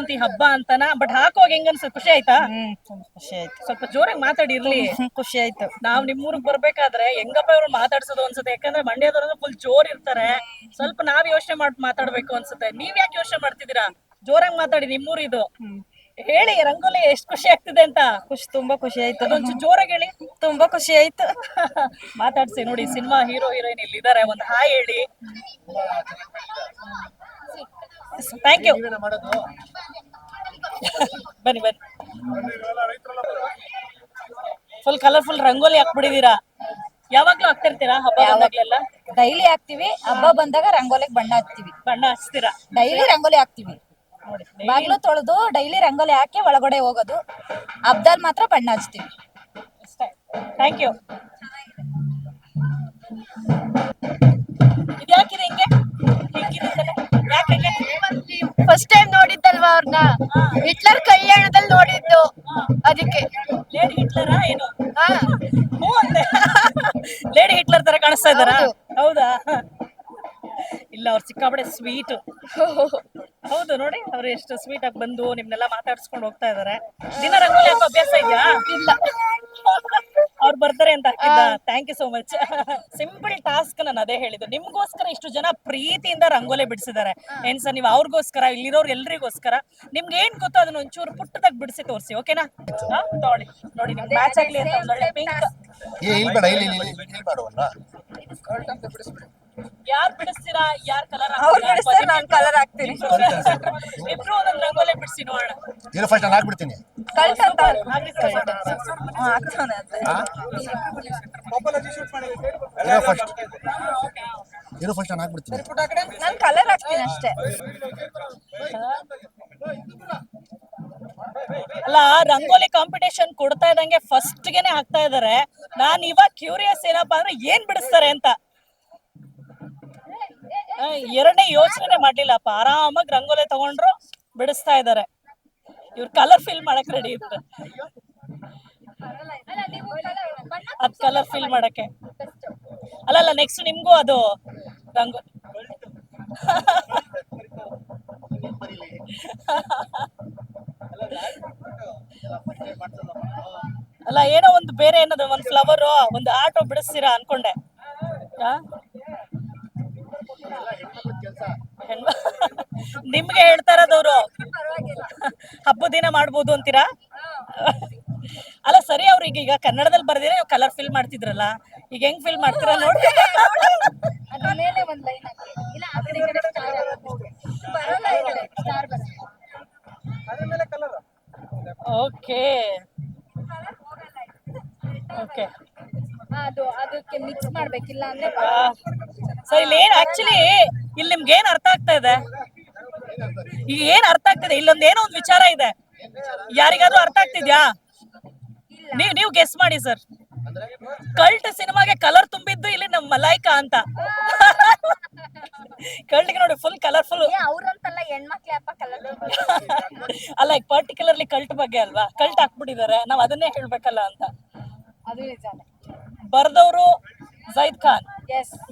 ಸಂಕ್ರಾಂತಿ ಹಬ್ಬ ಅಂತನ? ಬಟ್ ಹಾಕೋಗಿ ಹೆಂಗ ಅನ್ಸುತ್ತೆ? ಖುಷಿ ಆಯ್ತಾ? ಖುಷಿ ಆಯ್ತು. ಸ್ವಲ್ಪ ಜೋರಾಗಿ ಮಾತಾಡಿ ಇರ್ಲಿ. ಖುಷಿ ಆಯ್ತು. ನಾವ್ ನಿಮ್ಮೂರ್ಗ್ ಬರ್ಬೇಕಾದ್ರೆ ಹೆಂಗಪ್ಪ ಇವ್ರು ಮಾತಾಡ್ಸೋದು ಅನ್ಸುತ್ತೆ? ಯಾಕಂದ್ರೆ ಮಂಡ್ಯದವ್ರು ಫುಲ್ ಜೋರ್ ಇರ್ತಾರೆ. ಸ್ವಲ್ಪ ನಾವ್ ಯೋಚನೆ ಮಾಡ್ ಮಾತಾಡ್ಬೇಕು ಅನ್ಸುತ್ತೆ. ನೀವ್ ಯಾಕೆ ಯೋಚನೆ ಮಾಡ್ತಿದ್ದೀರಾ? ಜೋರಾಗಿ ಮಾತಾಡಿ ನಿಮ್ಮೂರ್ ಇದು. ಹೇಳಿ ರಂಗೋಲಿ ಎಷ್ಟ್ ಖುಷಿ ಆಗ್ತಿದೆ ಅಂತ. ಖುಷಿ ತುಂಬಾ ಖುಷಿ ಆಯ್ತು. ಅದೊಂದು ಜೋರಾಗಿ ಹೇಳಿ. ತುಂಬಾ ಖುಷಿ ಆಯ್ತು. ಮಾತಾಡ್ಸಿ ನೋಡಿ ಸಿನಿಮಾ ಹೀರೋ ಹೀರೋಯಿನ್ ಇಲ್ಲಿ ಇದಾರೆ ಒಂದ್ ಹಾಯ್ ಹೇಳಿ. ಥ್ಯಾಂಕ್ ಯು ಬನ್ನಿ ಬನ್ನಿ. ಫುಲ್ ಕಲರ್ಫುಲ್ ರಂಗೋಲಿ ಹಾಕ್ಬಿಡಿದೀರಾ ಯಾವಾಗ್ಲೂ ಹಾಕ್ತಿರ್ತೀರಾ ಹಬ್ಬ ಬಂದಾಗ್ಲೆಲ್ಲ? ಡೈಲಿ ಹಾಕ್ತಿವಿ. ಹಬ್ಬ ಬಂದಾಗ ರಂಗೋಲಿಗೆ ಬಣ್ಣ ಹಚ್ತೀವಿ. ಬಣ್ಣ ಹಚ್ತೀರಾ? ಡೈಲಿ ರಂಗೋಲಿ ಹಾಕ್ತಿವಿ. ನೋಡಿ ಬಾಗ್ಲು ತೊಳೆದು ಡೈಲಿ ರಂಗೋಲಿ ಹಾಕಿ ಒಳಗಡೆ ಹೋಗೋದು. ಹಬ್ಬದಲ್ಲಿ ಮಾತ್ರ ಬಣ್ಣ ಹಚ್ತೀವಿ. ಥ್ಯಾಂಕ್ ಯು ಇದ್ಯಾಕಿದೆ ಹಿಂಗೆ? ಹಿಂಗಿದೆ? ಫಸ್ಟ್ ಟೈಮ್ ನೋಡಿದ್ದಲ್ವಾ ಅವ್ರನ್ನ ಹಿಟ್ಲರ್ ಕಲ್ಯಾಣದಲ್ಲಿ ನೋಡಿದ್ದು. ಅದಕ್ಕೆ. ಲೇಡಿ ಹಿಟ್ಲರ್ ಏನು? ಹ್ಞೂ ಅಂತೆ ಲೇಡಿ ಹಿಟ್ಲರ್ ತರ ಕಾಣಿಸ್ತಾ ಇದ್ದಾರಾ? ಹೌದಾ. ಇಲ್ಲ ಅವ್ರು ಸಿಕ್ಕಾಪಡೆ ಸ್ವೀಟ್ ಹೌದು ನೋಡಿ ಅವ್ರು ಎಷ್ಟು ಸ್ವೀಟ್ ಆಗಿ ಬಂದು ನಿಮ್ನೆಲ್ಲ ಮಾತಾಡ್ಸ್ಕೊಂಡು ಹೋಗ್ತಾ ಇದಾರೆ. ದಿನ ರಂಗೋಲಿ ಹಾಕೋ ಅಭ್ಯಾಸ ಇದೆಯಾ? ಇಲ್ಲ. ಅವ್ರು ಬರ್ತಾರೆ ಅಂತ ಹಾಕಿದ್ದ. Thank you so much simple task ನಾನು ಅದೇ ಹೇಳಿದ್ದು. ನಿಮ್ಗೋಸ್ಕರ ಇಷ್ಟು ಜನ ಪ್ರೀತಿಯಿಂದ ರಂಗೋಲೆ ಬಿಡಿಸಿದ್ದಾರೆ. ಏನ್ ಸರ್ ನೀವು ಅವ್ರಿಗೋಸ್ಕರ ಇಲ್ಲಿರೋರು ಎಲ್ರಿಗೋಸ್ಕರ ನಿಮ್ಗೆ ಏನ್ ಗೊತ್ತೋ ಅದನ್ನ ಒಂಚೂರು ಪುಟ್ಟದಾಗ ಬಿಡಿಸಿ ತೋರಿಸಿ ಓಕೆನಾ? ನೋಡಿ ತಗೊಳ್ಳಿ. ನೋಡಿ ನಿಮ್ಗೆ ಮ್ಯಾಚ್ ಆಗ್ಲಿ ಅಂತ ಒಂದೊಳ್ಳೆ ಪಿಂಕ್ ಏ ಇಲ್ಲಿ ಬೇಡ ಇಲ್ಲಿ ಇಲ್ಲಿ ಇಲ್ಲಿ ಅಂತ ಬೇಡವಲ್ಲ ಯಾರ್ ಬಿಡಿಸ್ತೀರಾ? ಯಾರ್ ಕಲರ್ ಅವ್ರು ಬಿಡಿಸ್ತಾರೆ? ನಾನ್ ಕಲರ್ ಹಾಕ್ತೀನಿ. ಇಬ್ರು ಒಂದೊಂದ್ ರಂಗೋಲಿ ಬಿಡಿಸಿ ನೋಡೋಣ. ಇರೋ ಫಸ್ಟ್ ನಾನು ಹಾಕ್ಬಿಡ್ತೀನಿ. ಕಲ್ಟ್ ಅಂತ ಹಾಕ್ತಾನೆ ಅಂತ. ಇರೋ ಫಸ್ಟ್ ಇರೋ ಫಸ್ಟ್ ನಾನು ಹಾಕ್ಬಿಡ್ತೀನಿ. ನಾನ್ ಕಲರ್ ಹಾಕ್ತೀನಿ ಅಷ್ಟೇ. ಅಲ್ಲ ರಂಗೋಲಿ ಕಾಂಪಿಟೇಷನ್ ಕೊಡ್ತಾ ಇದ್ದಂಗೆ ಫಸ್ಟ್ ಗೆನೆ ಹಾಕ್ತಾ ಇದಾರೆ. ನಾನ್ ಇವಾಗ ಕ್ಯೂರಿಯಸ್ ಏನಪ್ಪಾ ಅಂದ್ರೆ ಏನ್ ಬಿಡಿಸ್ತಾರೆ ಅಂತ. ಎರಡನೇ ಯೋಚನೆ ಮಾಡ್ಲಿಲ್ಲಪ್ಪ. ಆರಾಮಾಗಿ ರಂಗೋಲೆ ತಗೊಂಡ್ರು ಬಿಡಿಸ್ತಾ ಇದಾರೆ. ಇವ್ರು ಕಲರ್ ಫಿಲ್ ಮಾಡಕ್ ರೆಡಿ ಇತ್ತು ಅದ್ ಕಲರ್ ಫಿಲ್ ಮಾಡಕ್ಕೆ. ಅಲ್ಲಲ್ಲ ನೆಕ್ಸ್ಟ್ ನಿಮ್ಗೂ ಅದು ರಂಗೋ ಅಲ್ಲ, ಏನೋ ಒಂದು ಬೇರೆ ಏನದು ಒಂದು ಫ್ಲವರ್ ಒಂದು ಆಟೋ ಬಿಡಿಸ್ತೀರಾ ಅನ್ಕೊಂಡೆ. ಹೆಣ್ಮ- ನಿಮ್ಗೆ ಹೇಳ್ತಾ ಇರೋದವ್ರು ಹಬ್ಬದ ದಿನ ಮಾಡ್ಬೋದು ಅಂತೀರಾ? ಅಲ್ಲ ಸರಿ ಅವ್ರಿಗೆ ಈಗ ಕನ್ನಡದಲ್ಲಿ ಬರ್ದಿರ ನೀವು ಕಲರ್ ಫಿಲ್ ಮಾಡ್ತಿದ್ರಲ್ಲ ಈಗ ಹೆಂಗ್ ಫಿಲ್ ಮಾಡ್ತೀರಾ ನೋಡಿ. ಓಕೆ. ಓಕೆ. ಅದು ಅದಕ್ಕೆ ಮಿಕ್ಸ್ ಮಾಡ್ಬೇಕಿಲ್ಲ ಅಂದ್ರೆ ಸರಿ ಇಲ್ಲಿ ಆಕ್ಚುಲಿ ಇಲ್ಲಿ ನಿಮ್ಗೆ ಏನ್ ಅರ್ಥ ಆಗ್ತಾ ಇದೆ? ಈಗ ಏನ್ ಅರ್ಥ ಆಗ್ತಿದೆ? ಇಲ್ಲೊಂದ್ ಏನೋ ಒಂದ್ ವಿಚಾರ ಇದೆ. ಯಾರಿಗಾದ್ರೂ ಅರ್ಥ ಆಗ್ತಿದ್ಯಾ? ನೀವ್ ನೀವು ಗೆಸ್ ಮಾಡಿ ಸರ್ ಕಲ್ಟ್ ಸಿನಿಮಾಗೆ ಕಲರ್ ತುಂಬಿದ್ದು ಇಲ್ಲಿ ನಮ್ ಮಲಾಯ್ಕಾ ಅಂತ. ಕಲ್ಟ್ಗೆ ನೋಡಿ ಫುಲ್ ಕಲರ್ಫುಲ್ ಅಲ್ಲ ಈಗ ಪರ್ಟಿಕ್ಯುಲರ್ಲಿ ಕಲ್ಟ್ ಬಗ್ಗೆ ಅಲ್ವಾ? ಕಲ್ಟ್ ಹಾಕ್ಬಿಟ್ಟಿದ್ದಾರೆ. ನಾವ್ ಅದನ್ನೇ ಹೇಳ್ಬೇಕಲ್ಲ ಅಂತ. ಬರ್ದವ್ರು ಜೈದ್ ಖಾನ್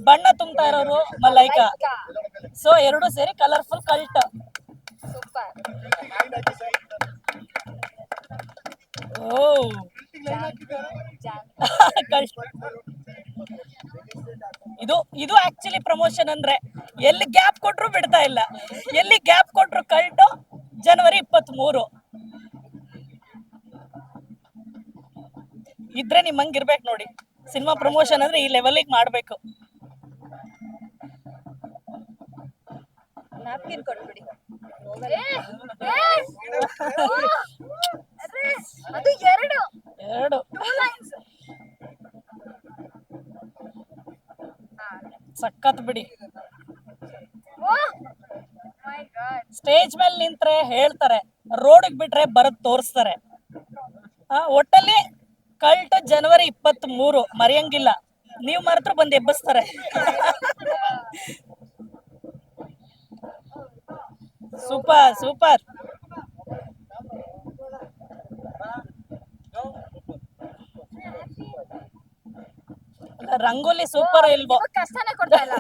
ಬಣ್ಣ ತುಂಬ್ತಾ ಇರೋರು ಮಲೈಕಾ. ಸೊ ಎರಡು ಸೇರಿ ಕಲರ್ಫುಲ್ ಕಲ್ಟ್ ಓ ಇದು ಇದು ಆಕ್ಚುಲಿ ಪ್ರಮೋಷನ್ ಅಂದ್ರೆ ಎಲ್ಲಿ ಗ್ಯಾಪ್ ಕೊಟ್ರು ಬಿಡ್ತಾ ಇಲ್ಲ. ಎಲ್ಲಿ ಗ್ಯಾಪ್ ಕೊಟ್ರು ಕಲ್ಟು ಜನವರಿ ಇಪ್ಪತ್ತ್ ಮೂರು ಇದ್ರೆ ನಿಮ್ ಹಂಗಿರ್ಬೇಕು ನೋಡಿ. ಸಿನಿಮಾ ಪ್ರಮೋಷನ್ ಅಂದ್ರೆ ಈ ಲೆವೆಲಿಗೆ ಮಾಡ್ಬೇಕು. ನ್ಯಾಪ್ಕಿನ್ ಕೊಟ್ಬಿಡಿ. ಅದು ಎರಡು. ಎರಡು. ಸಖತ್ ಬಿಡಿ. ಮೈ ಗಾಡ್ ಸ್ಟೇಜ್ ಮೇಲೆ ನಿಂತ್ರೆ ಹೇಳ್ತಾರೆ ರೋಡ್ ಬಿಟ್ರೆ ಬರದ್ ತೋರಿಸ್ತಾರೆ. ಆ ಒಟ್ಟಲ್ಲಿ ಕಲ್ಟ್ ಜನವರಿ ಇಪ್ಪತ್ತ್ ಮೂರು ಮರೆಯಂಗಿಲ್ಲ. ನೀವು ಮಾತ್ರ ಬಂದು ಎಬ್ಬಿಸ್ತಾರೆ. Super super. ರಂಗೋಲಿ ಸೂಪರ್ ಇಲ್ವೋ? ಕಷ್ಟನೇ ಕೊಡ್ತಾ ಇಲ್ಲ.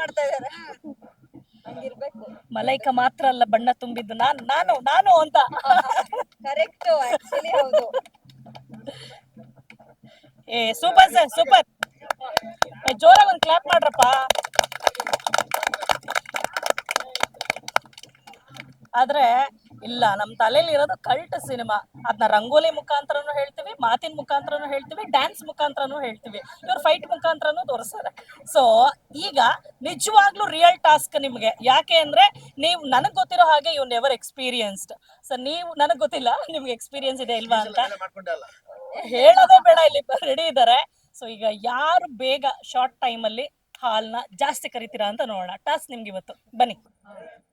ಮಾಡ್ತಾ ಇದ್ದಾರೆ. ಮಲೈಕ ಮಾತ್ರ ಅಲ್ಲ ಬಣ್ಣ ತುಂಬಿದ್ದು. ನಾನು ನಾನು ನಾನು ಅಂತ. ಕರೆಕ್ಟ್ ಆಕ್ಚುಲಿ ಹೌದು. ಏ ಸೂಪರ್ ಸರ್ ಸೂಪರ್ ಜೋರಾಗ ಒಂದು ಕ್ಲಾಪ್ ಮಾಡ್ರಪ್ಪ. ಆದ್ರೆ ಇಲ್ಲ ನಮ್ ತಲೆಯಲ್ಲಿ ಇರೋದು ಕಲ್ಟ್ ಸಿನಿಮಾ. ಅದನ್ನ ರಂಗೋಲಿ ಮುಖಾಂತರನು ಹೇಳ್ತೀವಿ ಮಾತಿನ ಮುಖಾಂತರನು ಹೇಳ್ತೀವಿ ಡ್ಯಾನ್ಸ್ ಮುಖಾಂತರನು ಹೇಳ್ತೀವಿ. ಇವ್ರು ಫೈಟ್ ಮುಖಾಂತರನು ತೋರಿಸ್ತಾರೆ. ಸೊ ಈಗ ನಿಜವಾಗ್ಲೂ ರಿಯಲ್ ಟಾಸ್ಕ್ ನಿಮ್ಗೆ. ಯಾಕೆ ಅಂದ್ರೆ ನೀವು ನನಗ್ ಗೊತ್ತಿರೋ ಹಾಗೆ ಇವ್ ನೆವರ್ ಎಕ್ಸ್ಪೀರಿಯನ್ಸ್ಡ್ ಸೊ ನೀವು ನನಗ್ ಗೊತ್ತಿಲ್ಲ ನಿಮ್ಗೆ ಎಕ್ಸ್ಪೀರಿಯನ್ಸ್ ಇದೆ ಇಲ್ವಾ ಅಂತ. ಹೇಳೋದೇ ಬೇಡ ಇಲ್ಲಿ ರೆಡಿ ಇದ್ದಾರೆ ಸೊ ಈಗ ಯಾರು ಬೇಗ ಶಾರ್ಟ್ ಟೈಮ್ ಅಲ್ಲಿ ಹಾಲ್ನ ಜಾಸ್ತಿ ಕರಿತೀರಾ ಅಂತ ನೋಡೋಣ. ಟಾಸ್ಕ್ ನಿಮ್ಗೆ ಇವತ್ತು. ಬನ್ನಿ.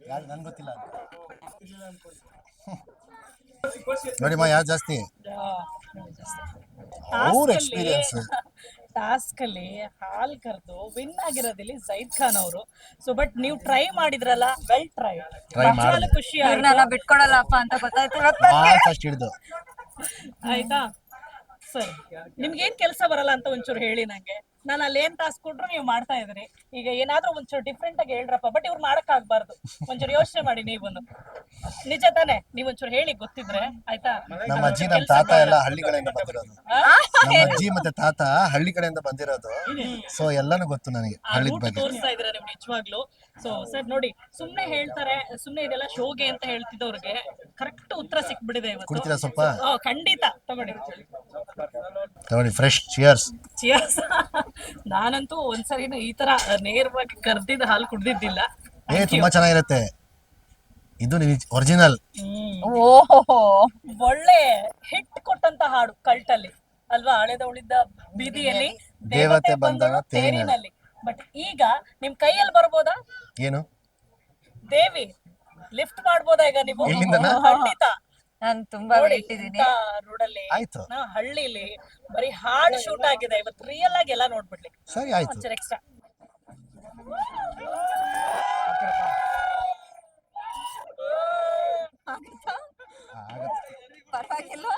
ಯಾರು ನನ್ಗೆ ಗೊತ್ತಿಲ್ಲ ನೋಡಿಮ್ಮ ಯಾರು ಜಾಸ್ತಿ? ಅವ್ರ ಎಕ್ಸ್ಪೀರಿಯನ್ಸ್ ಟಾಸ್ಕ್ ಅಲ್ಲಿ ಹಾಲ್ ಕರೆದು ವಿನ್ ಆಗಿರೋದಿಲ್ಲಿ ಜೈದ್ ಖಾನ್ ಅವರು. ಸೊ ಬಟ್ ನೀವು ಟ್ರೈ ಮಾಡಿದ್ರಲ್ಲ ವೆಲ್ ಟ್ರೈ Try ಬಹಳ. ಖುಷಿ ಇವ್ರನ್ನೆಲ್ಲ ಬಿಟ್ಕೊಡಲ್ಲಪ್ಪ ಅಂತ ಗೊತ್ತಾಯ್ತು ಫಸ್ಟ್ ಹಿಡಿದು. ಆಯ್ತಾ? ಸರಿ. ನಿಮ್ಗೆ ಏನ್ ಕೆಲಸ ಬರಲ್ಲ ಅಂತ ಒಂಚೂರು ಹೇಳಿ ನಂಗೆ. ನಾನು ಅಲ್ಲಿ ಏನ್ ಟಾಸ್ಕ್ ಕೊಟ್ರು ನೀವು ಮಾಡ್ತಾ ಇದ್ರಿ. ಈಗ ಏನಾದ್ರೂ ಒಂಚೂರು ಡಿಫ್ರೆಂಟ್ ಆಗಿ ಹೇಳ್ರಪ್ಪ ಬಟ್ ಇವ್ರು ಮಾಡಕ್ ಆಗ್ಬಾರ್ದು. ಒಂಚೂರು ಯೋಚನೆ ಮಾಡಿ ನೀವೊಂದು. ನಿಜ ತಾನೆ ನೀವ್ ಒಂಚೂರು ಹೇಳಿ ಗೊತ್ತಿದ್ರೆ ಆಯ್ತಾ? ನಮ್ಮ ಅಜ್ಜಿ ನಮ್ಮ ತಾತ ಎಲ್ಲ ಹಳ್ಳಿ ಕಡೆಯಿಂದ ಬಂದಿರೋದು. ನಮ್ಮ ಅಜ್ಜಿ ಮತ್ತೆ ತಾತ ಹಳ್ಳಿ ಕಡೆಯಿಂದ ಬಂದಿರೋದು. ಸೊ ಎಲ್ಲಾನು ಗೊತ್ತು ನನಗೆ ಹಳ್ಳಿ ಬಗ್ಗೆ. ತೋರಿಸ್ತಾ ಇದ್ರ ನೀವು ನಿಜವಾಗ್ಲು? ಸೊ ಸರ್ ನೋಡಿ ಸುಮ್ನೆ ಹೇಳ್ತಾರೆ ಸುಮ್ನೆ ಇದೆಲ್ಲ ಶೋಗೆ ಅಂತ ಹೇಳ್ತಿದ್ದವ್ರಿಗೆ ಕರೆಕ್ಟ್ ಉತ್ತರ ಸಿಕ್ಬಿಡಿದೆ ಇವತ್ತು. ಕುಡಿತೀರಾ ಸ್ವಲ್ಪ? ಓ, ಖಂಡಿತ ತಗೊಳ್ಳಿ. ತಗೊಳ್ಳಿ ಫ್ರೆಶ್ ಚಿಯರ್ಸ್ ಚಿಯರ್ಸ್ ನಾನಂತೂ ಒಂದ್ಸರಿನೂ ಈ ತರ ನೇರವಾಗಿ ಕರ್ದಿದ್ದ ಹಾಲು ಕುಡ್ದಿದ್ದಿಲ್ಲ. ಏ ತುಂಬಾ ಚೆನ್ನಾಗಿರುತ್ತೆ. ಇದು ಒರಿಜಿನಲ್ ಓಹೋ. ಒಳ್ಳೆ ಹಿಟ್ ಕೊಟ್ಟಂತ ಹಾಡು ಕಲ್ಟಲ್ಲಿ. ಅಲ್ವಾ? ಹಳೆದ ಉಳಿದ ಬೀದಿಯಲ್ಲಿ ದೇವತೆ ಬಂದಳ ತೇರಿನಲ್ಲಿ. ಬಟ್ ಈಗ ನಿಮ್ ಕೈಯಲ್ಲಿ ಬರ್ಬೋದಾ? ಏನು? ದೇವಿ ಲಿಫ್ಟ್ ಮಾಡ್ಬೋದಾ ಈಗ ನೀವು? ಖಂಡಿತ. ನಾನು ತುಂಬಾ ನೋಡಿ, ಇಟ್ಟಿದ್ದೀನಿ ಇಂಥ ರೋಡಲ್ಲಿ. ಆಯ್ತು. ನಾ ಹಳ್ಳಿಲಿ ಬರೀ ಹಾರ್ಡ್ ಶೂಟ್ ಆಗಿದೆ. ಇವತ್ತು ರಿಯಲ್ ಆಗಿ ಎಲ್ಲ ನೋಡ್ಬಿಡ್ಲಿ. ಸರಿ ಆಯ್ತು. ಒಂಚೂರು ಎಕ್ಸ್ಟ್ರಾ ಪರವಾಗಿಲ್ವಾ?